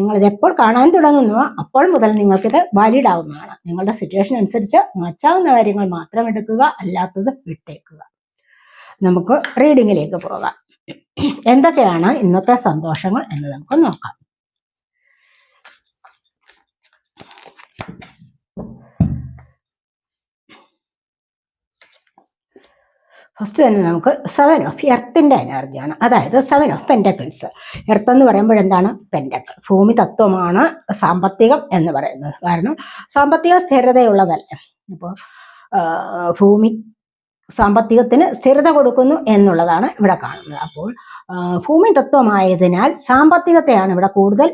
നിങ്ങൾ ഇത് എപ്പോൾ കാണാൻ തുടങ്ങുന്നുവോ അപ്പോൾ മുതൽ നിങ്ങൾക്കിത് വാലിഡ് ആവുന്നതാണ് നിങ്ങളുടെ സിറ്റുവേഷൻ അനുസരിച്ച് മാറ്റാവുന്ന കാര്യങ്ങൾ മാത്രം എടുക്കുക അല്ലാത്തത് വിട്ടേക്കുക. നമുക്ക് റീഡിങ്ങിലേക്ക് പോകാം. എന്തൊക്കെയാണ് ഇന്നത്തെ സന്തോഷങ്ങൾ എന്ന് നമുക്ക് നോക്കാം. ഫസ്റ്റ് തന്നെ നമുക്ക് സെവൻ ഓഫ് എർത്തിന്റെ എനർജിയാണ് അതായത് സെവൻ ഓഫ് പെന്റക്കിൾസ് എർത്ത് എന്ന് പറയുമ്പോൾ എന്താണ്? പെന്റക്കിൾ ഭൂമി തത്വമാണ് സാമ്പത്തികം എന്ന് പറയുന്നത്. കാരണം സാമ്പത്തിക സ്ഥിരതയുള്ളതല്ലേ? അപ്പോൾ ഭൂമി സാമ്പത്തികത്തിന് സ്ഥിരത കൊടുക്കുന്നു എന്നുള്ളതാണ് ഇവിടെ കാണുന്നത്. അപ്പോൾ ഭൂമി തത്വമായതിനാൽ സാമ്പത്തികത്തെയാണ് ഇവിടെ കൂടുതൽ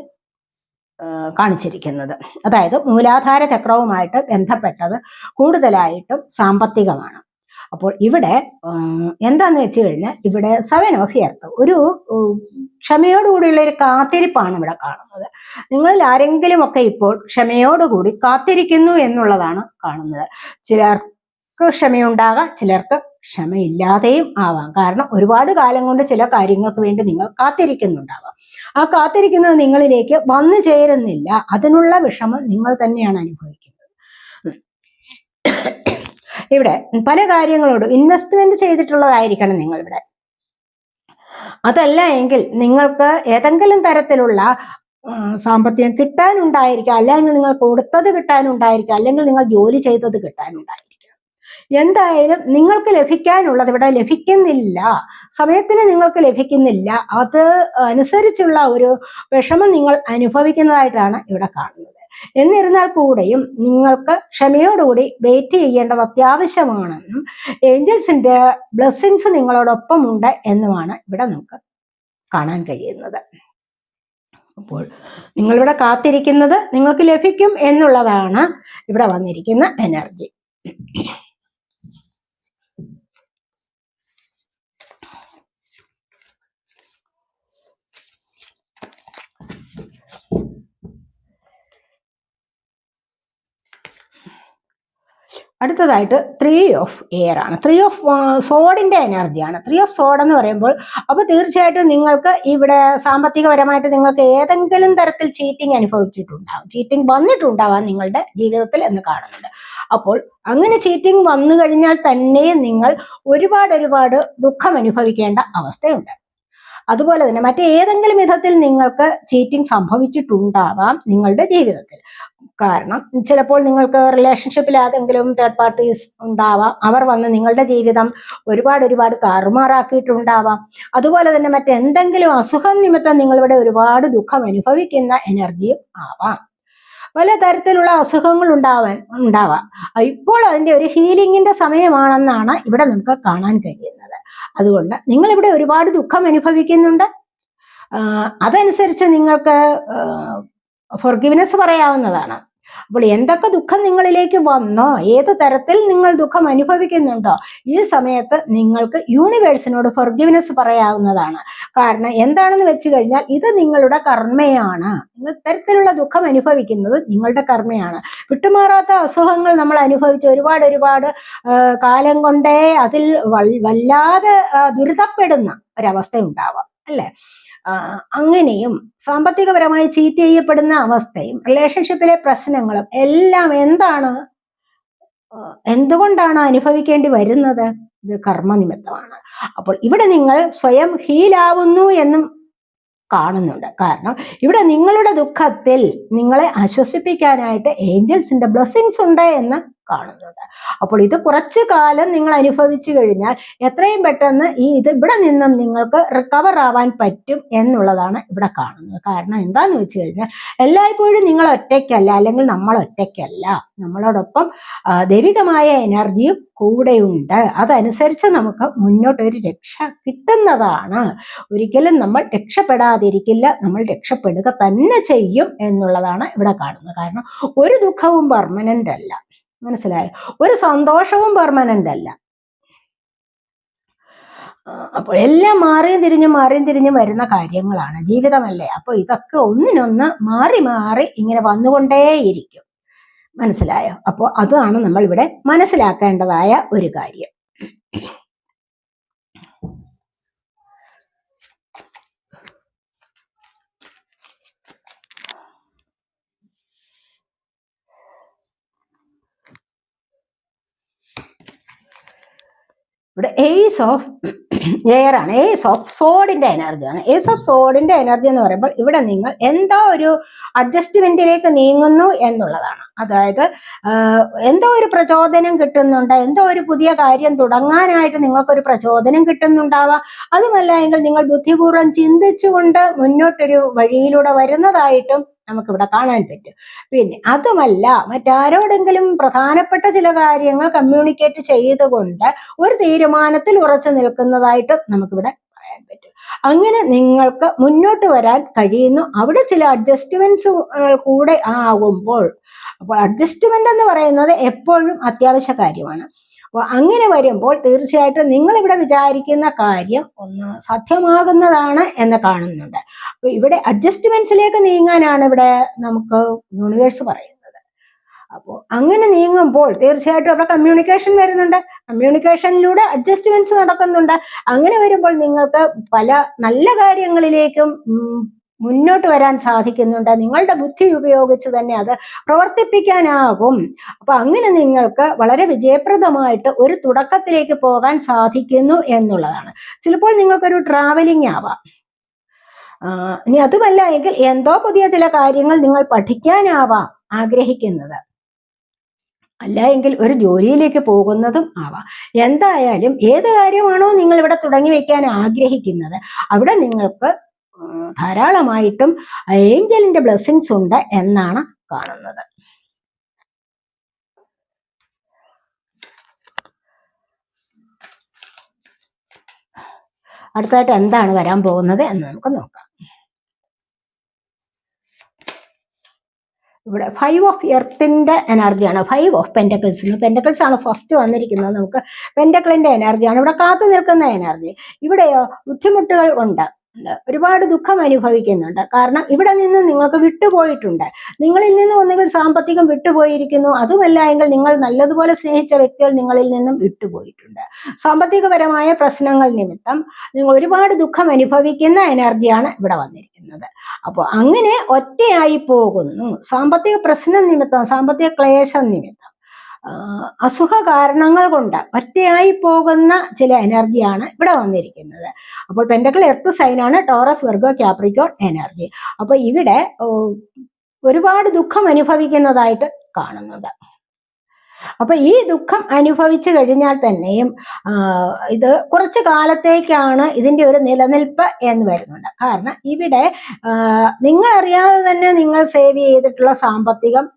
കാണിച്ചിരിക്കുന്നത്. അതായത് മൂലാധാര ചക്രവുമായിട്ട് ബന്ധപ്പെട്ടത് കൂടുതലായിട്ടും സാമ്പത്തികമാണ്. അപ്പോൾ ഇവിടെ എന്താന്ന് വെച്ച് കഴിഞ്ഞാൽ ഇവിടെ സെവൻ ഓഫ് എർത്ത് ഒരു ക്ഷമയോടുകൂടിയുള്ള ഒരു കാത്തിരിപ്പാണ് ഇവിടെ കാണുന്നത്. നിങ്ങളിൽ ആരെങ്കിലും ഒക്കെ ഇപ്പോൾ ക്ഷമയോടുകൂടി കാത്തിരിക്കുന്നു എന്നുള്ളതാണ് കാണുന്നത്. ചിലർക്ക് ക്ഷമയുണ്ടാകാം ചിലർക്ക് ക്ഷമയില്ലാതെയും ആവാം. കാരണം ഒരുപാട് കാലം കൊണ്ട് ചില കാര്യങ്ങൾക്ക് വേണ്ടി നിങ്ങൾ കാത്തിരിക്കുന്നുണ്ടാവാം. ആ കാത്തിരിക്കുന്നത് നിങ്ങളിലേക്ക് വന്നു ചേരുന്നില്ല. അതിനുള്ള വിഷമം നിങ്ങൾ തന്നെയാണ് അനുഭവിക്കുന്നത്. ഇവിടെ പല കാര്യങ്ങളോടും ഇൻവെസ്റ്റ്മെന്റ് ചെയ്തിട്ടുള്ളതായിരിക്കണം നിങ്ങൾ ഇവിടെ അതല്ല എങ്കിൽ നിങ്ങൾക്ക് ഏതെങ്കിലും തരത്തിലുള്ള സാമ്പത്തികം കിട്ടാനുണ്ടായിരിക്കാം അല്ലെങ്കിൽ നിങ്ങൾ കൊടുത്തത് കിട്ടാനുണ്ടായിരിക്കാം അല്ലെങ്കിൽ നിങ്ങൾ ജോലി ചെയ്തത് കിട്ടാനുണ്ടായിരിക്കാം. എന്തായാലും നിങ്ങൾക്ക് ലഭിക്കാനുള്ളത് ഇവിടെ ലഭിക്കുന്നില്ല. സമയത്തിന് നിങ്ങൾക്ക് ലഭിക്കുന്നില്ല. അത് അനുസരിച്ചുള്ള ഒരു വിഷമം നിങ്ങൾ അനുഭവിക്കുന്നതായിട്ടാണ് ഇവിടെ കാണുന്നത്. എന്നിരുന്നാൽ കൂടെയും നിങ്ങൾക്ക് ക്ഷമയോടുകൂടി വെയിറ്റ് ചെയ്യേണ്ടത് അത്യാവശ്യമാണെന്നും ഏഞ്ചൽസിന്റെ ബ്ലെസ്സിങ്സ് നിങ്ങളോടൊപ്പം ഉണ്ട് എന്നുമാണ് ഇവിടെ നമുക്ക് കാണാൻ കഴിയുന്നത്. അപ്പോൾ നിങ്ങളിവിടെ കാത്തിരിക്കുന്നത് നിങ്ങൾക്ക് ലഭിക്കും എന്നുള്ളതാണ് ഇവിടെ വന്നിരിക്കുന്ന എനർജി അടുത്തതായിട്ട് ത്രീ ഓഫ് എയർ ആണ്. ത്രീ ഓഫ് സോഡിന്റെ എനർജിയാണ് ത്രീ ഓഫ് സോഡ് എന്ന് പറയുമ്പോൾ അപ്പോൾ തീർച്ചയായിട്ടും നിങ്ങൾക്ക് ഇവിടെ സാമ്പത്തികപരമായിട്ട് നിങ്ങൾക്ക് ഏതെങ്കിലും തരത്തിൽ ചീറ്റിംഗ് അനുഭവിച്ചിട്ടുണ്ടാവും. ചീറ്റിംഗ് വന്നിട്ടുണ്ടാവാം നിങ്ങളുടെ ജീവിതത്തിൽ എന്ന് കാണുന്നുണ്ട് അപ്പോൾ അങ്ങനെ ചീറ്റിംഗ് വന്നു കഴിഞ്ഞാൽ തന്നെ നിങ്ങൾ ഒരുപാട് ഒരുപാട് ദുഃഖം അനുഭവിക്കേണ്ട അവസ്ഥയുണ്ട്. അതുപോലെ തന്നെ മറ്റേതെങ്കിലും വിധത്തിൽ നിങ്ങൾക്ക് ചീറ്റിംഗ് സംഭവിച്ചിട്ടുണ്ടാവാം നിങ്ങളുടെ ജീവിതത്തിൽ. കാരണം ചിലപ്പോൾ നിങ്ങൾക്ക് റിലേഷൻഷിപ്പിൽ ഏതെങ്കിലും തേർഡ് പാർട്ടീസ് ഉണ്ടാവാം. അവർ വന്ന് നിങ്ങളുടെ ജീവിതം ഒരുപാട് ഒരുപാട് കാറുമാറാക്കിയിട്ടുണ്ടാവാം അതുപോലെ തന്നെ മറ്റെന്തെങ്കിലും അസുഖം നിമിത്തം നിങ്ങളിവിടെ ഒരുപാട് ദുഃഖം അനുഭവിക്കുന്ന എനർജിയും ആവാം. പല തരത്തിലുള്ള അസുഖങ്ങൾ ഉണ്ടാവാൻ ഉണ്ടാവാം. ഇപ്പോൾ അതിന്റെ ഒരു ഹീലിംഗിന്റെ സമയമാണെന്നാണ് ഇവിടെ നമുക്ക് കാണാൻ കഴിയുന്നത്. അതുകൊണ്ട് നിങ്ങളിവിടെ ഒരുപാട് ദുഃഖം അനുഭവിക്കുന്നുണ്ട്. അതനുസരിച്ച് നിങ്ങൾക്ക് ഫൊർഗിവ്നെസ് പറയാവുന്നതാണ്. അപ്പോൾ എന്തൊക്കെ ദുഃഖം നിങ്ങളിലേക്ക് വന്നോ ഏത് തരത്തിൽ നിങ്ങൾ ദുഃഖം അനുഭവിക്കുന്നുണ്ടോ ഈ സമയത്ത് നിങ്ങൾക്ക് യൂണിവേഴ്സിനോട് ഫൊർഗിവ്നെസ് പറയാവുന്നതാണ്. കാരണം എന്താണെന്ന് വെച്ച് കഴിഞ്ഞാൽ ഇത് നിങ്ങളുടെ കർമ്മയാണ്. നിങ്ങൾ തരത്തിലുള്ള ദുഃഖം അനുഭവിക്കുന്നത് നിങ്ങളുടെ കർമ്മയാണ്. വിട്ടുമാറാത്ത അസുഖങ്ങൾ നമ്മൾ അനുഭവിച്ച് ഒരുപാട് ഒരുപാട് കാലം കൊണ്ടേ അതിൽ വല്ലാതെ ദുരിതപ്പെടുന്ന ഒരവസ്ഥ ഉണ്ടാവാം. അല്ലേ? അങ്ങനെയും സാമ്പത്തികപരമായി ചീറ്റ് ചെയ്യപ്പെടുന്ന അവസ്ഥയും റിലേഷൻഷിപ്പിലെ പ്രശ്നങ്ങളും എല്ലാം എന്താണ്? എന്തുകൊണ്ടാണ് അനുഭവിക്കേണ്ടി വരുന്നത്? ഇത് കർമ്മനിമിത്തമാണ്. അപ്പോൾ ഇവിടെ നിങ്ങൾ സ്വയം ഹീലാവുന്നു എന്നും കാണുന്നുണ്ട്. കാരണം ഇവിടെ നിങ്ങളുടെ ദുഃഖത്തിൽ നിങ്ങളെ ആശ്വസിപ്പിക്കാനായിട്ട് ഏഞ്ചൽസിന്റെ ബ്ലെസ്സിങ്സ് ഉണ്ട് എന്ന് കാണുന്നുണ്ട് അപ്പോൾ ഇത് കുറച്ച് കാലം നിങ്ങൾ അനുഭവിച്ചു കഴിഞ്ഞാൽ എത്രയും പെട്ടെന്ന് ഈ ഇത് ഇവിടെ നിന്നും നിങ്ങൾക്ക് റിക്കവർ ആവാൻ പറ്റും എന്നുള്ളതാണ് ഇവിടെ കാണുന്നത്. കാരണം എന്താന്ന് വെച്ച് കഴിഞ്ഞാൽ എല്ലായ്പ്പോഴും നിങ്ങൾ ഒറ്റയ്ക്കല്ല അല്ലെങ്കിൽ നമ്മൾ ഒറ്റയ്ക്കല്ല. നമ്മളോടൊപ്പം ദൈവികമായ എനർജിയും കൂടെയുണ്ട്. അതനുസരിച്ച് നമുക്ക് മുന്നോട്ടൊരു രക്ഷ കിട്ടുന്നതാണ്. ഒരിക്കലും നമ്മൾ രക്ഷപ്പെടാതിരിക്കില്ല നമ്മൾ രക്ഷപ്പെടുക തന്നെ ചെയ്യും എന്നുള്ളതാണ് ഇവിടെ കാണുന്നത്. കാരണം ഒരു ദുഃഖവും പെർമനന്റ് അല്ല. മനസ്സിലായോ? ഒരു സന്തോഷവും പെർമനന്റ് അല്ല. അപ്പോൾ എല്ലാം മാറിയും തിരിഞ്ഞും മാറിയും തിരിഞ്ഞും വരുന്ന കാര്യങ്ങളാണ് ജീവിതമല്ലേ? അപ്പോൾ ഇതൊക്കെ ഒന്നിനൊന്ന് മാറി മാറി ഇങ്ങനെ വന്നുകൊണ്ടേയിരിക്കും. മനസ്സിലായോ? അപ്പോൾ അതാണ് നമ്മൾ ഇവിടെ മനസ്സിലാക്കേണ്ടതായ ഒരു കാര്യം. ഇവിടെ എയ്സ് ഓഫ് എയർ ആണ്. എയ്സ് ഓഫ് സോഡിന്റെ എനർജിയാണ് എയ്സ് ഓഫ് സോഡിന്റെ എനർജി എന്ന് പറയുമ്പോൾ ഇവിടെ നിങ്ങൾ എന്തോ ഒരു അഡ്ജസ്റ്റ്മെന്റിലേക്ക് നീങ്ങുന്നു എന്നുള്ളതാണ്. അതായത് എന്തോ ഒരു പ്രചോദനം കിട്ടുന്നുണ്ട് എന്തോ ഒരു പുതിയ കാര്യം തുടങ്ങാനായിട്ട് നിങ്ങൾക്കൊരു പ്രചോദനം കിട്ടുന്നുണ്ടാവാം. അതുമല്ല എങ്കിൽ നിങ്ങൾ ബുദ്ധിപൂർവം ചിന്തിച്ചുകൊണ്ട് മുന്നോട്ടൊരു വഴിയിലൂടെ വരുന്നതായിട്ടും നമുക്കിവിടെ കാണാൻ പറ്റും. പിന്നെ അതുമല്ല മറ്റാരോടെങ്കിലും പ്രധാനപ്പെട്ട ചില കാര്യങ്ങൾ കമ്മ്യൂണിക്കേറ്റ് ചെയ്തുകൊണ്ട് ഒരു തീരുമാനത്തിൽ ഉറച്ചു നിൽക്കുന്നതായിട്ട് നമുക്കിവിടെ പറയാൻ പറ്റും. അങ്ങനെ നിങ്ങൾക്ക് മുന്നോട്ട് വരാൻ കഴിയുന്നു. അവിടെ ചില അഡ്ജസ്റ്റ്മെന്റ്സ് കൂടെ ആകുമ്പോൾ അപ്പോൾ അഡ്ജസ്റ്റ്മെന്റ് എന്ന് പറയുന്നത് എപ്പോഴും അത്യാവശ്യ കാര്യമാണ്. അപ്പോൾ അങ്ങനെ വരുമ്പോൾ തീർച്ചയായിട്ടും നിങ്ങൾ ഇവിടെ വിചാരിക്കുന്ന കാര്യം ഒന്ന് സത്യമാകുന്നതാണ് എന്ന് കാണുന്നുണ്ട്. അപ്പോൾ ഇവിടെ അഡ്ജസ്റ്റ്മെന്റ്സിലേക്ക് നീങ്ങാനാണ് ഇവിടെ നമുക്ക് യൂണിവേഴ്സ് പറയുന്നത്. അപ്പോൾ അങ്ങനെ നീങ്ങുമ്പോൾ തീർച്ചയായിട്ടും അവിടെ കമ്മ്യൂണിക്കേഷൻ വരുന്നുണ്ട്. കമ്മ്യൂണിക്കേഷനിലൂടെ അഡ്ജസ്റ്റ്മെന്റ്സ് നടക്കുന്നുണ്ട്. അങ്ങനെ വരുമ്പോൾ നിങ്ങൾക്ക് പല നല്ല കാര്യങ്ങളിലേക്കും മുന്നോട്ട് വരാൻ സാധിക്കുന്നുണ്ട്. നിങ്ങളുടെ ബുദ്ധി ഉപയോഗിച്ച് തന്നെ അത് പ്രവർത്തിപ്പിക്കാനാകും. അപ്പൊ അങ്ങനെ നിങ്ങൾക്ക് വളരെ വിജയപ്രദമായിട്ട് ഒരു തുടക്കത്തിലേക്ക് പോകാൻ സാധിക്കുന്നു എന്നുള്ളതാണ്. ചിലപ്പോൾ നിങ്ങൾക്കൊരു ട്രാവലിംഗ് ആവാം. ഇനി അതുമല്ല എങ്കിൽ എന്തോ പുതിയ ചില കാര്യങ്ങൾ നിങ്ങൾ പഠിക്കാനാവാം ആഗ്രഹിക്കുന്നത്. അല്ല എങ്കിൽ ഒരു ജോലിയിലേക്ക് പോകുന്നതും ആവാം. എന്തായാലും ഏത് കാര്യമാണോ നിങ്ങൾ ഇവിടെ തുടങ്ങി വെക്കാൻ ആഗ്രഹിക്കുന്നത് അവിടെ നിങ്ങൾക്ക് ധാരാളമായിട്ടും ഏഞ്ചലിന്റെ ബ്ലെസ്സിങ്സ് ഉണ്ട് എന്നാണ് കാണുന്നത്. അടുത്തായിട്ട് എന്താണ് വരാൻ പോകുന്നത് എന്ന് നമുക്ക് നോക്കാം. ഇവിടെ ഫൈവ് ഓഫ് എർത്തിന്റെ എനർജിയാണ്. Five of pentacles. പെന്റക്കിൾസ് ആണ് ഫസ്റ്റ് വന്നിരിക്കുന്നത്. നമുക്ക് പെന്റക്കിളിന്റെ എനർജിയാണ്. ഇവിടെ കാത്തു നിൽക്കുന്ന എനർജി. ഇവിടെയോ ബുദ്ധിമുട്ടുകൾ ഉണ്ട്. ഉണ്ട്. ഒരുപാട് ദുഃഖം അനുഭവിക്കുന്നുണ്ട്. കാരണം ഇവിടെ നിന്ന് നിങ്ങൾക്ക് വിട്ടുപോയിട്ടുണ്ട്. നിങ്ങളിൽ നിന്ന് ഒന്നുകിൽ സാമ്പത്തികം വിട്ടുപോയിരിക്കുന്നു. അതുമല്ല എങ്കിൽ നിങ്ങൾ നല്ലതുപോലെ സ്നേഹിച്ച വ്യക്തികൾ നിങ്ങളിൽ നിന്നും വിട്ടുപോയിട്ടുണ്ട്. സാമ്പത്തികപരമായ പ്രശ്നങ്ങൾ നിമിത്തം നിങ്ങൾ ഒരുപാട് ദുഃഖം അനുഭവിക്കുന്ന എനർജിയാണ് ഇവിടെ വന്നിരിക്കുന്നത്. അപ്പോൾ അങ്ങനെ ഒറ്റയായി പോകുന്നു. സാമ്പത്തിക പ്രശ്നം നിമിത്തം സാമ്പത്തിക ക്ലേശം നിമിത്തം അസുഖ കാരണങ്ങൾ കൊണ്ട് ഒറ്റയായി പോകുന്ന ചില എനർജിയാണ് ഇവിടെ വന്നിരിക്കുന്നത്. അപ്പോൾ പെൻഡക്കിൾ എർത്ത് സൈനാണ് ടോറസ് വെർഗോ ക്യാപ്രിക്കോൺ എനർജി അപ്പോൾ ഇവിടെ ഒരുപാട് ദുഃഖം അനുഭവിക്കുന്നതായിട്ട് കാണുന്നുണ്ട്. അപ്പൊ ഈ ദുഃഖം അനുഭവിച്ചു കഴിഞ്ഞാൽ തന്നെയും ഇത് കുറച്ച് കാലത്തേക്കാണ് ഇതിന്റെ ഒരു നിലനിൽപ്പ് എന്ന് വരുന്നുണ്ട്. കാരണം ഇവിടെ നിങ്ങൾ അറിയാതെ തന്നെ നിങ്ങൾ സേവ് ചെയ്തിട്ടുള്ള സാമ്പത്തികം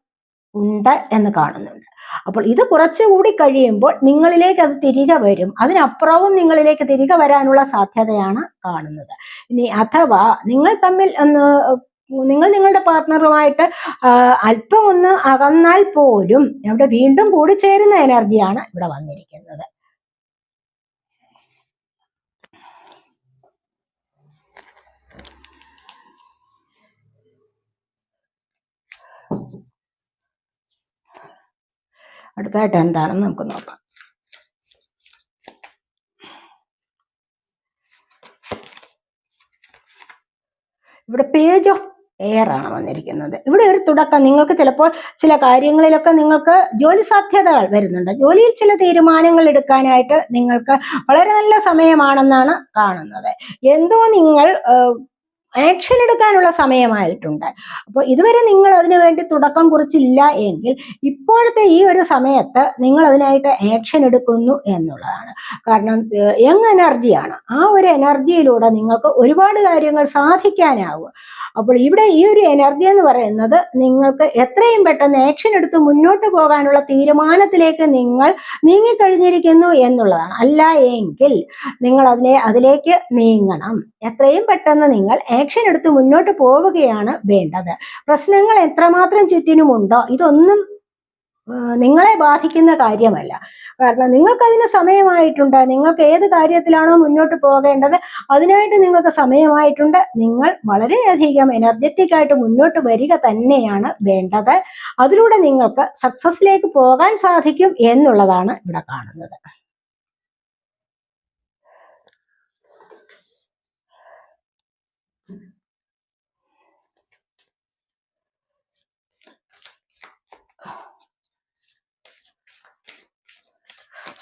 ഉണ്ട് എന്ന് കാണുന്നുണ്ട്. അപ്പോൾ ഇത് കുറച്ചുകൂടി കഴിയുമ്പോൾ നിങ്ങളിലേക്ക് അത് തിരികെ വരും. അതിനപ്പുറവും നിങ്ങളിലേക്ക് തിരികെ വരാനുള്ള സാധ്യതയാണ് കാണുന്നത്. ഇനി അഥവാ നിങ്ങൾ തമ്മിൽ ഒന്ന് നിങ്ങൾ നിങ്ങളുടെ പാർട്ട്ണറുമായിട്ട് അല്പം ഒന്ന് അകന്നാൽ പോലും അവിടെ വീണ്ടും കൂടിച്ചേരുന്ന എനർജിയാണ് ഇവിടെ വന്നിരിക്കുന്നത്. അടുത്തായിട്ട് എന്താണെന്ന് നമുക്ക് നോക്കാം. ഇവിടെ പേജ് ഓഫ് എയർ ആണ് വന്നിരിക്കുന്നത്. ഇവിടെ ഒരു തുടക്കം. നിങ്ങൾക്ക് ചിലപ്പോൾ ചില കാര്യങ്ങളിലൊക്കെ നിങ്ങൾക്ക് ജോലി സാധ്യതകൾ വരുന്നുണ്ട്. ജോലിയിൽ ചില തീരുമാനങ്ങൾ എടുക്കാനായിട്ട് നിങ്ങൾക്ക് വളരെ നല്ല സമയമാണെന്നാണ് കാണുന്നത്. എന്തോ നിങ്ങൾ ആക്ഷൻ എടുക്കാനുള്ള സമയമായിട്ടുണ്ട്. അപ്പോൾ ഇതുവരെ നിങ്ങൾ അതിനു വേണ്ടി തുടക്കം കുറിച്ചില്ല എങ്കിൽ ഇപ്പോഴത്തെ ഈ ഒരു സമയത്ത് നിങ്ങൾ അതിനായിട്ട് ആക്ഷൻ എടുക്കുന്നു എന്നുള്ളതാണ്. കാരണം യങ് എനർജിയാണ്. ആ ഒരു എനർജിയിലൂടെ നിങ്ങൾക്ക് ഒരുപാട് കാര്യങ്ങൾ സാധിക്കാനാവും അപ്പോൾ ഇവിടെ ഈ ഒരു എനർജി എന്ന് പറയുന്നത് നിങ്ങൾക്ക് എത്രയും പെട്ടെന്ന് ആക്ഷൻ എടുത്ത് മുന്നോട്ട് പോകാനുള്ള തീരുമാനത്തിലേക്ക് നിങ്ങൾ നീങ്ങിക്കഴിഞ്ഞിരിക്കുന്നു എന്നുള്ളതാണ്. അല്ല എങ്കിൽ നിങ്ങൾ അതിനെ അതിലേക്ക് നീങ്ങണം. എത്രയും പെട്ടെന്ന് നിങ്ങൾ ആക്ഷൻ എടുത്ത് മുന്നോട്ട് പോവുകയാണ് വേണ്ടത്. പ്രശ്നങ്ങൾ എത്രമാത്രം ചുറ്റിനുമുണ്ടോ ഇതൊന്നും നിങ്ങളെ ബാധിക്കുന്ന കാര്യമല്ല. കാരണം നിങ്ങൾക്കതിന് സമയമായിട്ടുണ്ട്. നിങ്ങൾക്ക് ഏത് കാര്യത്തിലാണോ മുന്നോട്ട് പോകേണ്ടത് അതിനായിട്ട് നിങ്ങൾക്ക് സമയമായിട്ടുണ്ട്. നിങ്ങൾ വളരെയധികം എനർജറ്റിക് ആയിട്ട് മുന്നോട്ട് വരിക തന്നെയാണ് വേണ്ടത്. അതിലൂടെ നിങ്ങൾക്ക് സക്സസ്സിലേക്ക് പോകാൻ സാധിക്കും എന്നുള്ളതാണ് ഇവിടെ കാണുന്നത്.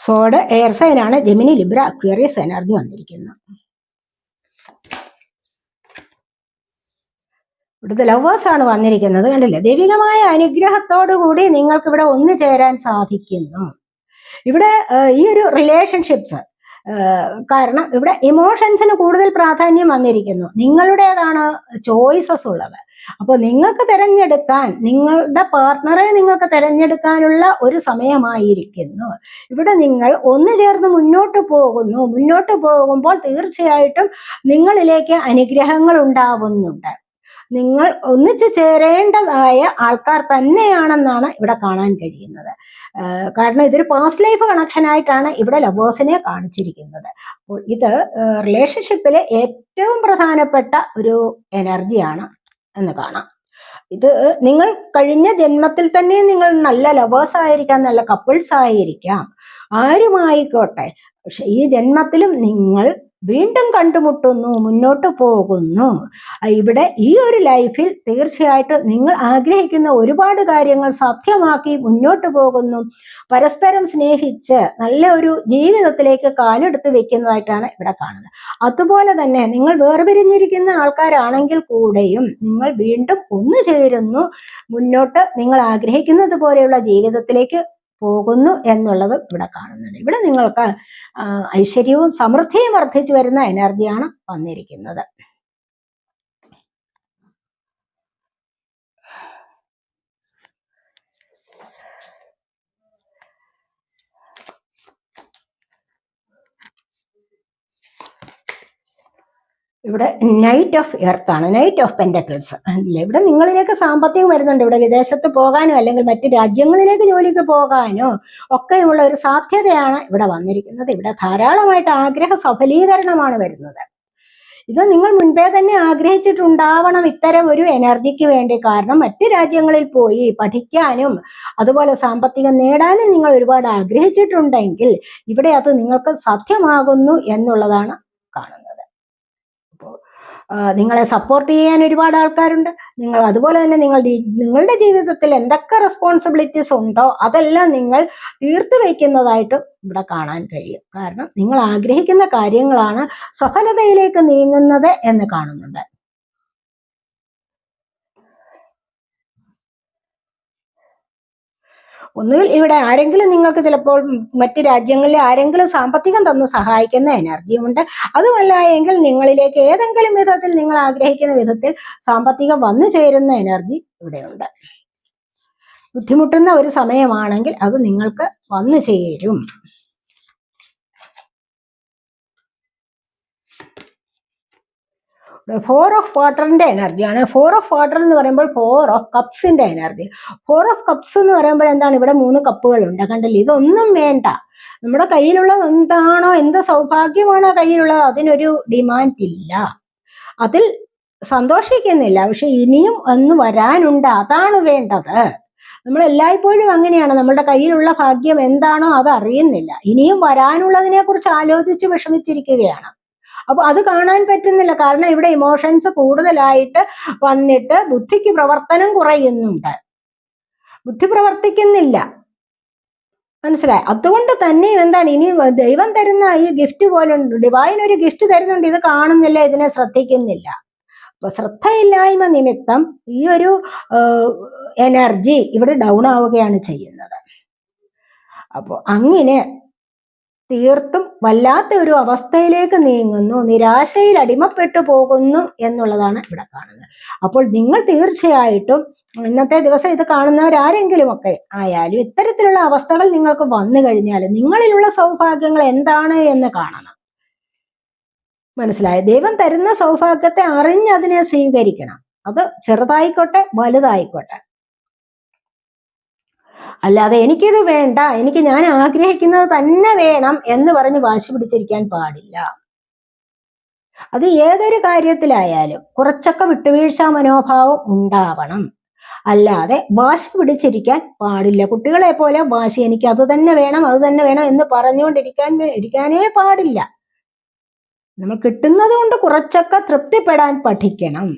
സോഡ് എയർ സൈനാണ് ജെമിനി ലിബ്ര അക്വേറിയസ് എനർജി വന്നിരിക്കുന്നത്. ഇവിടുത്തെ ആണ് വന്നിരിക്കുന്നത്. കണ്ടില്ലേ? ദൈവികമായ അനുഗ്രഹത്തോടു കൂടി നിങ്ങൾക്ക് ഇവിടെ ഒന്നു ചേരാൻ സാധിക്കുന്നു. ഇവിടെ ഈ ഒരു റിലേഷൻഷിപ്സ് കാരണം ഇവിടെ ഇമോഷൻസിന് കൂടുതൽ പ്രാധാന്യം വന്നിരിക്കുന്നു. നിങ്ങളുടേതാണ് ചോയ്സസ് ഉള്ളത്. അപ്പോൾ നിങ്ങൾക്ക് തിരഞ്ഞെടുക്കാൻ നിങ്ങളുടെ പാർട്ട്ണറെ നിങ്ങൾക്ക് തിരഞ്ഞെടുക്കാനുള്ള ഒരു സമയമായിരിക്കുന്നു. ഇവിടെ നിങ്ങൾ ഒന്നു ചേർന്ന് മുന്നോട്ട് പോകുന്നു. മുന്നോട്ട് പോകുമ്പോൾ തീർച്ചയായിട്ടും നിങ്ങളിലേക്ക് അനുഗ്രഹങ്ങൾ ഉണ്ടാവുന്നുണ്ട്. നിങ്ങൾ ഒന്നിച്ചു ചേരേണ്ടതായ ആൾക്കാർ തന്നെയാണെന്നാണ് ഇവിടെ കാണാൻ കഴിയുന്നത്. കാരണം ഇതൊരു പാസ്റ്റ് ലൈഫ് കണക്ഷനായിട്ടാണ് ഇവിടെ ലബോസിനെ കാണിച്ചിരിക്കുന്നത്. അപ്പോൾ ഇത് റിലേഷൻഷിപ്പിലെ ഏറ്റവും പ്രധാനപ്പെട്ട ഒരു എനർജിയാണ് എന്ന് കാണാം. ഇത് നിങ്ങൾ കഴിഞ്ഞ ജന്മത്തിൽ തന്നെ നിങ്ങൾ നല്ല ലവേഴ്സ് ആയിരിക്കാം നല്ല കപ്പിൾസ് ആയിരിക്കാം. ആരുമായിക്കോട്ടെ. പക്ഷെ ഈ ജന്മത്തിലും നിങ്ങൾ വീണ്ടും കണ്ടുമുട്ടുന്നു മുന്നോട്ട് പോകുന്നു. ഇവിടെ ഈ ഒരു ലൈഫിൽ തീർച്ചയായിട്ടും നിങ്ങൾ ആഗ്രഹിക്കുന്ന ഒരുപാട് കാര്യങ്ങൾ സാധ്യമാക്കി മുന്നോട്ട് പോകുന്നു. പരസ്പരം സ്നേഹിച്ച് നല്ല ഒരു ജീവിതത്തിലേക്ക് കാലെടുത്ത് വെക്കുന്നതായിട്ടാണ് ഇവിടെ കാണുന്നത്. അതുപോലെ തന്നെ നിങ്ങൾ വേർപിരിഞ്ഞിരിക്കുന്ന ആൾക്കാരാണെങ്കിൽ കൂടെയും നിങ്ങൾ വീണ്ടും ഒന്നു ചേരുന്നു. മുന്നോട്ട് നിങ്ങൾ ആഗ്രഹിക്കുന്നത് പോലെയുള്ള ജീവിതത്തിലേക്ക് പോകുന്നു എന്നുള്ളത് ഇവിടെ കാണുന്നുണ്ട്. ഇവിടെ നിങ്ങൾക്ക് ഐശ്വര്യവും സമൃദ്ധിയും വർദ്ധിച്ചു വരുന്ന എനർജിയാണ് വന്നിരിക്കുന്നത്. ഇവിടെ നൈറ്റ് ഓഫ് എർത്ത് ആണ് നൈറ്റ് ഓഫ് പെന്റക്കിൾസ് അല്ലേ? ഇവിടെ നിങ്ങളിലേക്ക് സാമ്പത്തികം വരുന്നുണ്ട്. ഇവിടെ വിദേശത്ത് പോകാനോ അല്ലെങ്കിൽ മറ്റു രാജ്യങ്ങളിലേക്ക് ജോലിക്ക് പോകാനോ ഒക്കെയുള്ള ഒരു സാധ്യതയാണ് ഇവിടെ വന്നിരിക്കുന്നത്. ഇവിടെ ധാരാളമായിട്ട് ആഗ്രഹ സഫലീകരണമാണ് വരുന്നത്. ഇത് നിങ്ങൾ മുൻപേ തന്നെ ആഗ്രഹിച്ചിട്ടുണ്ടാവണം ഇത്തരം ഒരു എനർജിക്ക് വേണ്ടി. കാരണം മറ്റ് രാജ്യങ്ങളിൽ പോയി പഠിക്കാനും അതുപോലെ സാമ്പത്തികം നേടാനും നിങ്ങൾ ഒരുപാട് ആഗ്രഹിച്ചിട്ടുണ്ടെങ്കിൽ ഇവിടെ അത് നിങ്ങൾക്ക് സാധ്യമാകുന്നു എന്നുള്ളതാണ് കാണുന്നത്. നിങ്ങളെ സപ്പോർട്ട് ചെയ്യാൻ ഒരുപാട് ആൾക്കാരുണ്ട്. നിങ്ങൾ അതുപോലെ തന്നെ നിങ്ങൾ നിങ്ങളുടെ ജീവിതത്തിൽ എന്തൊക്കെ റെസ്പോൺസിബിലിറ്റീസ് ഉണ്ടോ അതെല്ലാം നിങ്ങൾ തീർത്തു വയ്ക്കുന്നതായിട്ട് ഇവിടെ കാണാൻ കഴിയും. കാരണം നിങ്ങൾ ആഗ്രഹിക്കുന്ന കാര്യങ്ങളാണ് സഫലതയിലേക്ക് നീങ്ങുന്നത് എന്ന് കാണുന്നുണ്ട്. ഒന്നുകിൽ ഇവിടെ ആരെങ്കിലും നിങ്ങൾക്ക് ചിലപ്പോൾ മറ്റു രാജ്യങ്ങളിലെ ആരെങ്കിലും സാമ്പത്തികം തന്ന് സഹായിക്കുന്ന എനർജിയുമുണ്ട് അതുമല്ല എങ്കിൽ നിങ്ങളിലേക്ക് ഏതെങ്കിലും വിധത്തിൽ നിങ്ങൾ ആഗ്രഹിക്കുന്ന വിധത്തിൽ സാമ്പത്തികം വന്നു ചേരുന്ന എനർജി ഇവിടെയുണ്ട്. ബുദ്ധിമുട്ടുന്ന ഒരു സമയമാണെങ്കിൽ അത് നിങ്ങൾക്ക് വന്നു ചേരും. ഫോർ ഓഫ് വാട്ടറിന്റെ എനർജിയാണ് ഫോർ ഓഫ് വാട്ടർ എന്ന് പറയുമ്പോൾ ഫോർ ഓഫ് കപ്സിന്റെ എനർജി ഫോർ ഓഫ് കപ്സ് എന്ന് പറയുമ്പോൾ എന്താണ്? ഇവിടെ മൂന്ന് കപ്പുകളുണ്ട് കണ്ടല്ലേ? ഇതൊന്നും വേണ്ട. നമ്മുടെ കയ്യിലുള്ളത് എന്താണോ എന്ത് സൗഭാഗ്യമാണോ കയ്യിലുള്ളത് അതിനൊരു ഡിമാൻഡ് ഇല്ല. അതിൽ സന്തോഷിക്കുന്നില്ല. പക്ഷെ ഇനിയും ഒന്ന് വരാനുണ്ട്. അതാണ് വേണ്ടത്. നമ്മൾ എല്ലായ്പ്പോഴും അങ്ങനെയാണ്. നമ്മുടെ കയ്യിലുള്ള ഭാഗ്യം എന്താണോ അത് അറിയുന്നില്ല. ഇനിയും വരാനുള്ളതിനെ കുറിച്ച് ആലോചിച്ച് വിഷമിച്ചിരിക്കുകയാണ്. അപ്പൊ അത് കാണാൻ പറ്റുന്നില്ല. കാരണം ഇവിടെ ഇമോഷൻസ് കൂടുതലായിട്ട് വന്നിട്ട് ബുദ്ധിക്ക് പ്രവർത്തനം കുറയുന്നുണ്ട്. ബുദ്ധി പ്രവർത്തിക്കുന്നില്ല. മനസ്സിലായി? അതുകൊണ്ട് തന്നെ എന്താണ് ഇനി ദൈവം തരുന്ന ഈ ഗിഫ്റ്റ് പോലെ ഡിവൈൻ ഒരു ഗിഫ്റ്റ് തരുന്നുണ്ട്. ഇത് കാണുന്നില്ല ഇതിനെ ശ്രദ്ധിക്കുന്നില്ല. അപ്പൊ ശ്രദ്ധയില്ലായ്മ നിമിത്തം ഈ ഒരു എനർജി ഇവിടെ ഡൗൺ ആവുകയാണ് ചെയ്യുന്നത്. അപ്പോൾ അങ്ങനെ തീർത്തും വല്ലാത്ത ഒരു അവസ്ഥയിലേക്ക് നീങ്ങുന്നു നിരാശയിൽ അടിമപ്പെട്ടു പോകുന്നു എന്നുള്ളതാണ് ഇവിടെ കാണുന്നത്. അപ്പോൾ നിങ്ങൾ തീർച്ചയായിട്ടും ഇന്നത്തെ ദിവസം ഇത് കാണുന്നവരാരെങ്കിലും ഒക്കെ ആയാലും ഇത്തരത്തിലുള്ള അവസ്ഥകൾ നിങ്ങൾക്ക് വന്നു കഴിഞ്ഞാൽ നിങ്ങളിലുള്ള സൗഭാഗ്യങ്ങൾ എന്താണ് എന്ന് കാണണം. മനസ്സിലായ? ദൈവം തരുന്ന സൗഭാഗ്യത്തെ അറിഞ്ഞ് അതിനെ സ്വീകരിക്കണം. അത് ചെറുതായിക്കോട്ടെ വലുതായിക്കോട്ടെ. അല്ലാതെ എനിക്കിത് വേണ്ട എനിക്ക് ഞാൻ ആഗ്രഹിക്കുന്നത് തന്നെ വേണം എന്ന് പറഞ്ഞ് വാശി പിടിച്ചിരിക്കാൻ പാടില്ല. അത് ഏതൊരു കാര്യത്തിലായാലും കുറച്ചൊക്കെ വിട്ടുവീഴ്ച മനോഭാവം ഉണ്ടാവണം. അല്ലാതെ വാശി പിടിച്ചിരിക്കാൻ പാടില്ല. കുട്ടികളെ പോലെ വാശി എനിക്ക് അത് തന്നെ വേണം അത് തന്നെ വേണം എന്ന് പറഞ്ഞുകൊണ്ടിരിക്കാൻ ഇരിക്കാനേ പാടില്ല. നമ്മൾ കിട്ടുന്നത് കൊണ്ട് കുറച്ചൊക്കെ തൃപ്തിപ്പെടാൻ പഠിക്കണം.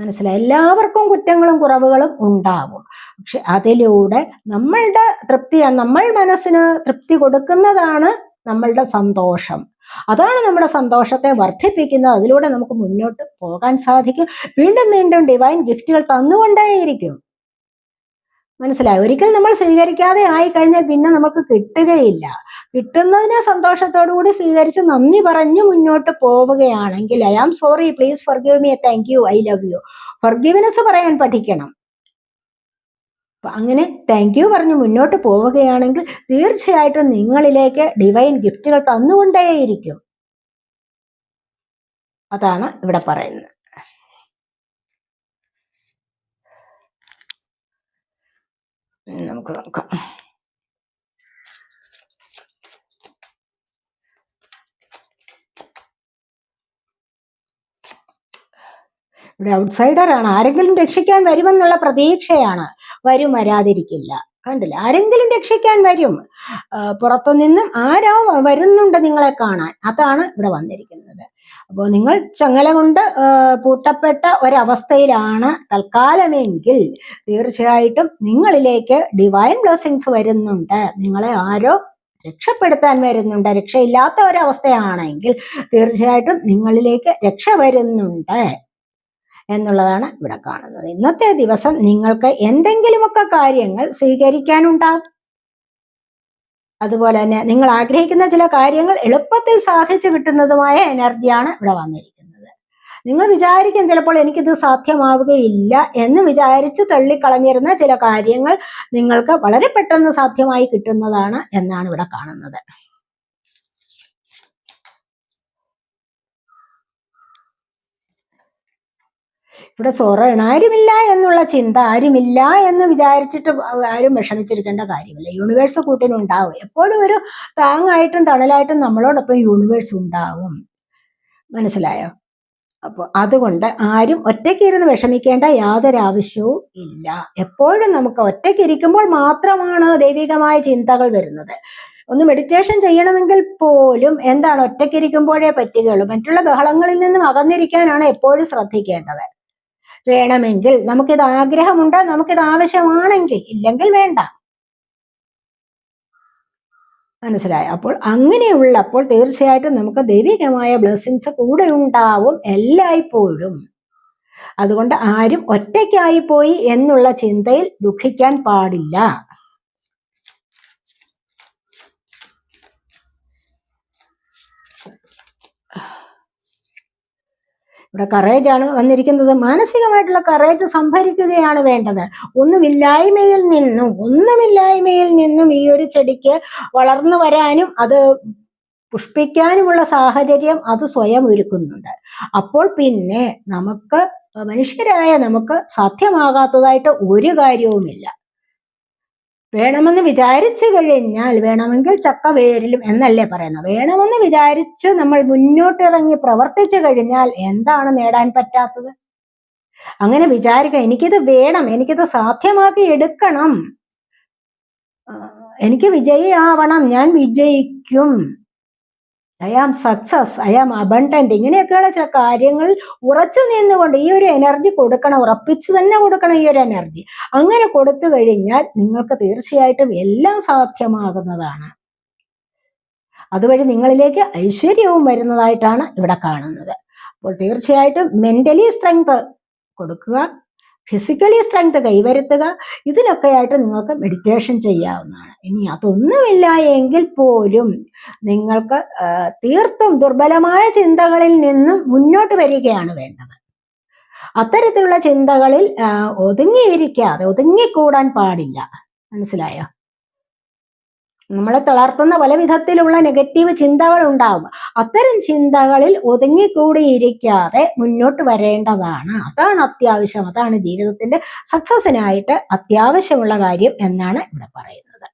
മനസ്സിലായി? എല്ലാവർക്കും കുറ്റങ്ങളും കുറവുകളും ഉണ്ടാവും പക്ഷെ അതിലൂടെ നമ്മളുടെ തൃപ്തിയാണ് നമ്മൾ മനസ്സിന് തൃപ്തി കൊടുക്കുന്നതാണ് നമ്മളുടെ സന്തോഷം. അതാണ് നമ്മുടെ സന്തോഷത്തെ വർദ്ധിപ്പിക്കുന്നത്. അതിലൂടെ നമുക്ക് മുന്നോട്ട് പോകാൻ സാധിക്കും. വീണ്ടും വീണ്ടും ഡിവൈൻ ഗിഫ്റ്റുകൾ തന്നുകൊണ്ടേയിരിക്കും. മനസ്സിലായി? ഒരിക്കൽ നമ്മൾ സ്വീകരിക്കാതെ ആയി കഴിഞ്ഞാൽ പിന്നെ നമുക്ക് കിട്ടുകയില്ല. കിട്ടുന്നതിനെ സന്തോഷത്തോടു കൂടി സ്വീകരിച്ച് നന്ദി പറഞ്ഞു മുന്നോട്ട് പോവുകയാണെങ്കിൽ I am sorry please forgive me thank you I love you. Forgiveness പറയാൻ പഠിക്കണം. അങ്ങനെ താങ്ക് യു പറഞ്ഞ് മുന്നോട്ട് പോവുകയാണെങ്കിൽ തീർച്ചയായിട്ടും നിങ്ങളിലേക്ക് ഡിവൈൻ ഗിഫ്റ്റുകൾ തന്നുകൊണ്ടേയിരിക്കും. അതാണ് ഇവിടെ പറയുന്നത്. നമുക്ക് നോക്കാം. ഇവിടെ ഔട്ട്സൈഡർ ആണ്. ആരെങ്കിലും രക്ഷിക്കാൻ വരുമെന്നുള്ള പ്രതീക്ഷയാണ്. വരും വരാതിരിക്കില്ല. കണ്ടില്ല. ആരെങ്കിലും രക്ഷിക്കാൻ വരും. പുറത്തുനിന്നും ആരോ വരുന്നുണ്ട് നിങ്ങളെ കാണാൻ. അതാണ് ഇവിടെ വന്നിരിക്കുന്നത്. അപ്പോൾ നിങ്ങൾ ചങ്ങല കൊണ്ട് പൂട്ടപ്പെട്ട ഒരവസ്ഥയിലാണ് തൽക്കാലമെങ്കിൽ തീർച്ചയായിട്ടും നിങ്ങളിലേക്ക് ഡിവൈൻ ബ്ലെസ്സിങ്സ് വരുന്നുണ്ട്. നിങ്ങളെ ആരോ രക്ഷപ്പെടുത്താൻ വരുന്നുണ്ട്. രക്ഷയില്ലാത്ത ഒരവസ്ഥയാണെങ്കിൽ തീർച്ചയായിട്ടും നിങ്ങളിലേക്ക് രക്ഷ വരുന്നുണ്ട്. എന്നുള്ളതാണ് ഇവിടെ കാണുന്നത്. ഇന്നത്തെ ദിവസം നിങ്ങൾക്ക് എന്തെങ്കിലുമൊക്കെ കാര്യങ്ങൾ സ്വീകരിക്കാനുണ്ടാകും. അതുപോലെ തന്നെ നിങ്ങൾ ആഗ്രഹിക്കുന്ന ചില കാര്യങ്ങൾ എളുപ്പത്തിൽ സാധിച്ചു കിട്ടുന്നതുമായ എനർജിയാണ് ഇവിടെ വന്നിരിക്കുന്നത്. നിങ്ങൾ വിചാരിക്കും ചിലപ്പോൾ എനിക്കിത് സാധ്യമാവുകയില്ല എന്ന് വിചാരിച്ച് തള്ളിക്കളഞ്ഞിരുന്ന ചില കാര്യങ്ങൾ നിങ്ങൾക്ക് വളരെ പെട്ടെന്ന് സാധ്യമായി കിട്ടുന്നതാണ് എന്നാണ് ഇവിടെ കാണുന്നത്. ഇവിടെ സൊറയാണ്. ആരുമില്ല എന്നുള്ള ചിന്ത ആരുമില്ല എന്ന് വിചാരിച്ചിട്ട് ആരും വിഷമിച്ചിരിക്കേണ്ട കാര്യമില്ല. യൂണിവേഴ്സ് കൂട്ടിനുണ്ടാവും എപ്പോഴും ഒരു താങ്ങായിട്ടും തണലായിട്ടും നമ്മളോടൊപ്പം യൂണിവേഴ്സ് ഉണ്ടാവും. മനസ്സിലായോ? അപ്പോൾ അതുകൊണ്ട് ആരും ഒറ്റയ്ക്കിരുന്ന് വിഷമിക്കേണ്ട യാതൊരു ആവശ്യവും ഇല്ല. എപ്പോഴും നമുക്ക് ഒറ്റയ്ക്കിരിക്കുമ്പോൾ മാത്രമാണ് ദൈവികമായ ചിന്തകൾ വരുന്നത്. ഒന്ന് മെഡിറ്റേഷൻ ചെയ്യണമെങ്കിൽ പോലും എന്താണ് ഒറ്റയ്ക്കിരിക്കുമ്പോഴേ പറ്റുകയുള്ളൂ. മറ്റുള്ള ബഹളങ്ങളിൽ നിന്നും അകന്നിരിക്കാനാണ് എപ്പോഴും ശ്രദ്ധിക്കേണ്ടത്. വേണമെങ്കിൽ നമുക്കിത് ആഗ്രഹമുണ്ട്? നമുക്കിത് ആവശ്യമാണെങ്കിൽ ഇല്ലെങ്കിൽ വേണ്ട. മനസ്സിലായി? അപ്പോൾ അങ്ങനെയുള്ളപ്പോൾ തീർച്ചയായിട്ടും നമുക്ക് ദൈവികമായ ബ്ലെസ്സിങ്സ് കൂടെ ഉണ്ടാവും എല്ലായ്പ്പോഴും. അതുകൊണ്ട് ആരും ഒറ്റയ്ക്കായി പോയി എന്നുള്ള ചിന്തയിൽ ദുഃഖിക്കാൻ പാടില്ല. ഇവിടെ കറേജ് ആണ് വന്നിരിക്കുന്നത്. മാനസികമായിട്ടുള്ള കറേജ് സംഭരിക്കുകയാണ് വേണ്ടത്. ഒന്നുമില്ലായ്മയിൽ നിന്നും ഒന്നുമില്ലായ്മയിൽ നിന്നും ഈ ഒരു ചെടിക്ക് വളർന്നു വരാനും അത് പുഷ്പിക്കാനുമുള്ള സാഹചര്യം അത് സ്വയം ഒരുക്കുന്നുണ്ട്. അപ്പോൾ പിന്നെ നമുക്ക് മനുഷ്യരായ നമുക്ക് സാധ്യമാകാത്തതായിട്ട് ഒരു കാര്യവുമില്ല. വേണമെന്ന് വിചാരിച്ചു കഴിഞ്ഞാൽ വേണമെങ്കിൽ ചക്ക വേരിലും എന്നല്ലേ പറയുന്നത്? വേണമെന്ന് വിചാരിച്ച് നമ്മൾ മുന്നോട്ടിറങ്ങി പ്രവർത്തിച്ചു കഴിഞ്ഞാൽ എന്താണ് നേടാൻ പറ്റാത്തത്? അങ്ങനെ വിചാരിക്കണം എനിക്കിത് വേണം എനിക്കിത് സാധ്യമാക്കി എടുക്കണം. എനിക്ക് വിജയിയാവണം ഞാൻ വിജയിക്കും. I am success I am abundant ഇങ്ങനെയൊക്കെയുള്ള ചില കാര്യങ്ങൾ ഉറച്ചു നിന്നുകൊണ്ട് ഈ ഒരു എനർജി കൊടുക്കണം ഉറപ്പിച്ച് തന്നെ കൊടുക്കണം ഈ ഒരു എനർജി അങ്ങനെ കൊടുത്തു കഴിഞ്ഞാൽ നിങ്ങൾക്ക് തീർച്ചയായിട്ടും എല്ലാം സാധ്യമാകുന്നതാണ്. അതുവഴി നിങ്ങളിലേക്ക് ഐശ്വര്യവും വരുന്നതായിട്ടാണ് ഇവിടെ കാണുന്നത്. അപ്പോൾ തീർച്ചയായിട്ടും മെന്റലി സ്ട്രെങ്ത് കൊടുക്കുക. ഫിസിക്കലി സ്ട്രെങ്ത് കൈവരുത്തുക ഇതിലൊക്കെയായിട്ട് നിങ്ങൾക്ക് മെഡിറ്റേഷൻ ചെയ്യാവുന്നതാണ്. ഇനി അതൊന്നുമില്ല എങ്കിൽ പോലും നിങ്ങൾക്ക് തീർത്തും ദുർബലമായ ചിന്തകളിൽ നിന്നും മുന്നോട്ട് വരികയാണ് വേണ്ടത്. അത്തരത്തിലുള്ള ചിന്തകളിൽ ഒതുങ്ങിയിരിക്കാതെ ഒതുങ്ങിക്കൂടാൻ പാടില്ല. മനസ്സിലായോ? നമ്മളെ തളർത്തുന്ന പല വിധത്തിലുള്ള നെഗറ്റീവ് ചിന്തകൾ ഉണ്ടാവും. അത്തരം ചിന്തകളിൽ ഒതുങ്ങിക്കൂടിയിരിക്കാതെ മുന്നോട്ട് വരേണ്ടതാണ്. അതാണ് അത്യാവശ്യം. അതാണ് ജീവിതത്തിന്റെ സക്സസിനായിട്ട് അത്യാവശ്യമുള്ള കാര്യം എന്നാണ് ഇവിടെ പറയുന്നത്.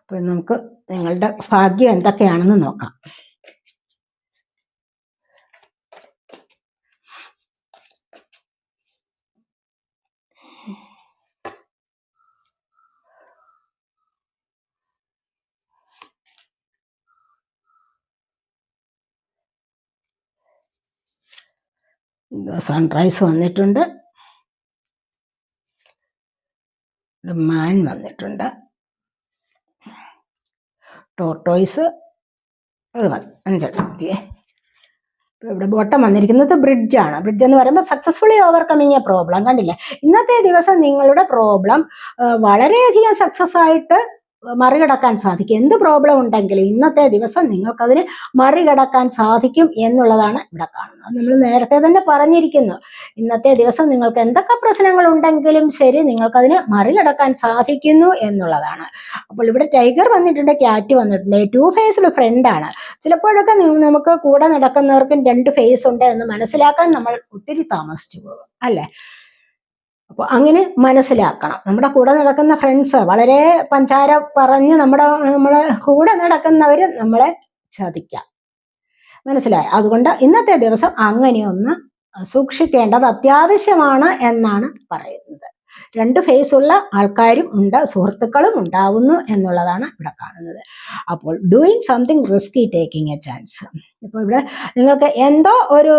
അപ്പൊ നമുക്ക് നിങ്ങളുടെ ഭാഗ്യം എന്തൊക്കെയാണെന്ന് നോക്കാം. സൺറൈസ് വന്നിട്ടുണ്ട്. മാൻ വന്നിട്ടുണ്ട്. ടോർട്ടോയ്സ്. അത് മതി. അഞ്ചെണ്ണം ഇവിടെ ബോട്ടം വന്നിരിക്കുന്നത് ബ്രിഡ്ജാണ് ബ്രിഡ്ജ് എന്ന് പറയുമ്പോൾ സക്സസ്ഫുള്ളി ഓവർകമ്മിങ് എ പ്രോബ്ലം കണ്ടില്ലേ? ഇന്നത്തെ ദിവസം നിങ്ങളുടെ പ്രോബ്ലം വളരെയധികം സക്സസ് ആയിട്ട് മറികടക്കാൻ സാധിക്കും. എന്ത് പ്രോബ്ലം ഉണ്ടെങ്കിലും ഇന്നത്തെ ദിവസം നിങ്ങൾക്കതിന് മറികടക്കാൻ സാധിക്കും എന്നുള്ളതാണ് ഇവിടെ കാണുന്നത്. നമ്മൾ നേരത്തെ തന്നെ പറഞ്ഞിരിക്കുന്നു. ഇന്നത്തെ ദിവസം നിങ്ങൾക്ക് എന്തൊക്കെ പ്രശ്നങ്ങൾ ഉണ്ടെങ്കിലും ശരി നിങ്ങൾക്കതിന് മറികടക്കാൻ സാധിക്കുന്നു എന്നുള്ളതാണ്. അപ്പോൾ ഇവിടെ ടൈഗർ വന്നിട്ടുണ്ട് ക്യാറ്റ് വന്നിട്ടുണ്ട്. ടു ഫേസ്ഡ് ഫ്രണ്ടാണ് ചിലപ്പോഴൊക്കെ നമുക്ക് കൂടെ നടക്കുന്നവർക്കും രണ്ട് ഫേസ് ഉണ്ട് എന്ന് മനസ്സിലാക്കാൻ നമ്മൾ ഒത്തിരി താമസിച്ചു പോകും. അല്ലേ? അപ്പോൾ അങ്ങനെ മനസ്സിലാക്കണം. നമ്മുടെ കൂടെ നടക്കുന്ന ഫ്രണ്ട്സ് വളരെ പഞ്ചാര പറഞ്ഞ് നമ്മുടെ നമ്മളെ കൂടെ നടക്കുന്നവർ നമ്മളെ ചതിക്കാം. മനസ്സിലായി? അതുകൊണ്ട് ഇന്നത്തെ ദിവസം അങ്ങനെയൊന്ന് സൂക്ഷിക്കേണ്ടത് അത്യാവശ്യമാണ് എന്നാണ് പറയുന്നത്. രണ്ട് ഫേസ് ഉള്ള ആൾക്കാരും ഉണ്ട് സുഹൃത്തുക്കളും ഉണ്ടാവുന്നു എന്നുള്ളതാണ് ഇവിടെ കാണുന്നത്. അപ്പോൾ doing something risky taking a chance ഇപ്പോൾ ഇവിടെ നിങ്ങൾക്ക് എന്തോ ഒരു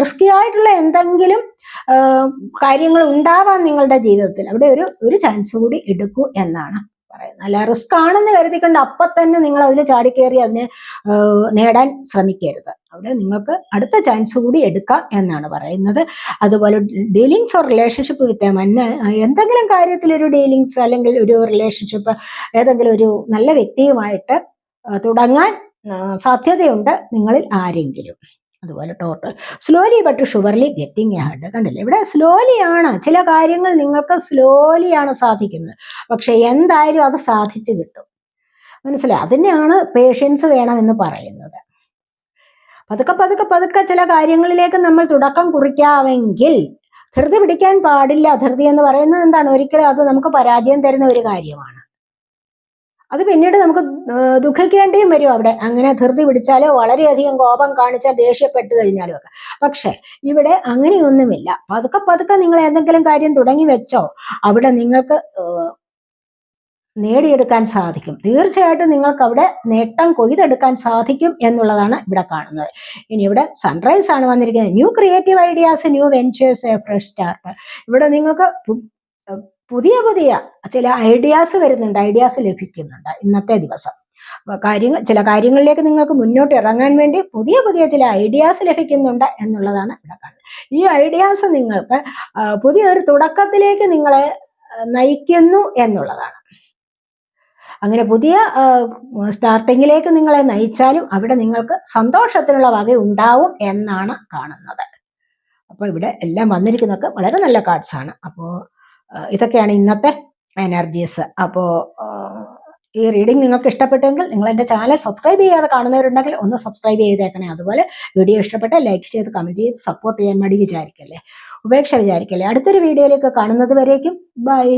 റിസ്കി ആയിട്ടുള്ള എന്തെങ്കിലും കാര്യങ്ങൾ ഉണ്ടാവാം നിങ്ങളുടെ ജീവിതത്തിൽ അവിടെ ഒരു ഒരു ചാൻസ് കൂടി എടുക്കൂ എന്നാണ് പറയുന്നത്. അല്ല റിസ്ക് ആണെന്ന് കരുതിക്കൊണ്ട് അപ്പം തന്നെ നിങ്ങൾ അതിൽ ചാടിക്കേറി അതിനെ നേടാൻ ശ്രമിക്കരുത്. അവിടെ നിങ്ങൾക്ക് അടുത്ത ചാൻസ് കൂടി എടുക്കാം എന്നാണ് പറയുന്നത്. അതുപോലെ ഡീലിങ്സ് ഓർ റിലേഷൻഷിപ്പ് വിത്ത് മന്ന എന്തെങ്കിലും കാര്യത്തിൽ ഒരു ഡീലിങ്സ് അല്ലെങ്കിൽ ഒരു റിലേഷൻഷിപ്പ് ഏതെങ്കിലും ഒരു നല്ല വ്യക്തിയുമായിട്ട് തുടങ്ങാൻ സാധ്യതയുണ്ട് നിങ്ങളിൽ ആരെങ്കിലും. അതുപോലെ total slowly but surely getting hard കണ്ടില്ലേ? ഇവിടെ സ്ലോലി ആണ് ചില കാര്യങ്ങൾ നിങ്ങൾക്ക് സ്ലോലി ആണ് സാധിക്കുന്നത്. പക്ഷെ എന്തായാലും അത് സാധിച്ചു കിട്ടും. മനസ്സിലായി? അതിനെയാണ് പേഷ്യൻസ് വേണമെന്ന് പറയുന്നത്. പതുക്കെ പതുക്കെ പതുക്കെ ചില കാര്യങ്ങളിലേക്ക് നമ്മൾ തുടക്കം കുറിക്കാമെങ്കിൽ ധൃതി പിടിക്കാൻ പാടില്ല. ധൃതി എന്ന് പറയുന്നത് എന്താണ്? ഒരിക്കലും അത് നമുക്ക് പരാജയം തരുന്ന ഒരു കാര്യമാണ്. അത് പിന്നീട് നമുക്ക് ദുഃഖിക്കേണ്ടിയും വരും അവിടെ. അങ്ങനെ ധൃതി പിടിച്ചാലോ വളരെയധികം കോപം കാണിച്ചാൽ ദേഷ്യപ്പെട്ട് കഴിഞ്ഞാലോ ഒക്കെ. പക്ഷെ ഇവിടെ അങ്ങനെയൊന്നുമില്ല. പതുക്കെ പതുക്കെ നിങ്ങൾ എന്തെങ്കിലും കാര്യം തുടങ്ങി വെച്ചോ അവിടെ നിങ്ങൾക്ക് നേടിയെടുക്കാൻ സാധിക്കും. തീർച്ചയായിട്ടും നിങ്ങൾക്ക് അവിടെ നേട്ടം കൊയ്തെടുക്കാൻ സാധിക്കും എന്നുള്ളതാണ് ഇവിടെ കാണുന്നത്. ഇനി ഇവിടെ സൺറൈസ് ആണ് വന്നിരിക്കുന്നത്. New creative ideas new ventures a fresh start ഇവിടെ നിങ്ങൾക്ക് പുതിയ പുതിയ ചില ഐഡിയാസ് വരുന്നുണ്ട് ഐഡിയാസ് ലഭിക്കുന്നുണ്ട് ഇന്നത്തെ ദിവസം. കാര്യങ്ങൾ ചില കാര്യങ്ങളിലേക്ക് നിങ്ങൾക്ക് മുന്നോട്ട് ഇറങ്ങാൻ വേണ്ടി പുതിയ പുതിയ ചില ഐഡിയാസ് ലഭിക്കുന്നുണ്ട് എന്നുള്ളതാണ് ഇവിടെ കാണുന്നത്. ഈ ഐഡിയാസ് നിങ്ങൾക്ക് പുതിയൊരു തുടക്കത്തിലേക്ക് നിങ്ങളെ നയിക്കുന്നു എന്നുള്ളതാണ്. അങ്ങനെ പുതിയ സ്റ്റാർട്ടിങ്ങിലേക്ക് നിങ്ങളെ നയിച്ചാലും അവിടെ നിങ്ങൾക്ക് സന്തോഷത്തിനുള്ള വക ഉണ്ടാവും എന്നാണ് കാണുന്നത്. അപ്പോൾ ഇവിടെ എല്ലാം വന്നിരിക്കുന്നതൊക്കെ വളരെ നല്ല കാർഡ്സ് ആണ്. അപ്പോൾ ഇതൊക്കെയാണ് ഇന്നത്തെ എനർജീസ് അപ്പോൾ ഈ റീഡിംഗ് നിങ്ങൾക്ക് ഇഷ്ടപ്പെട്ടെങ്കിൽ നിങ്ങൾ എന്റെ ചാനൽ സബ്സ്ക്രൈബ് ചെയ്യാതെ കാണുന്നവരുണ്ടെങ്കിൽ ഒന്ന് സബ്സ്ക്രൈബ് ചെയ്തേക്കണേ. അതുപോലെ വീഡിയോ ഇഷ്ടപ്പെട്ട ലൈക്ക് ചെയ്ത് കമന്റ് ചെയ്ത് സപ്പോർട്ട് ചെയ്യാൻ വേണ്ടി വിചാരിക്കല്ലേ. ഉപേക്ഷ വിചാരിക്കല്ലേ. അടുത്തൊരു വീഡിയോയിലേക്ക് കാണുന്നത് വരേക്കും. ബൈ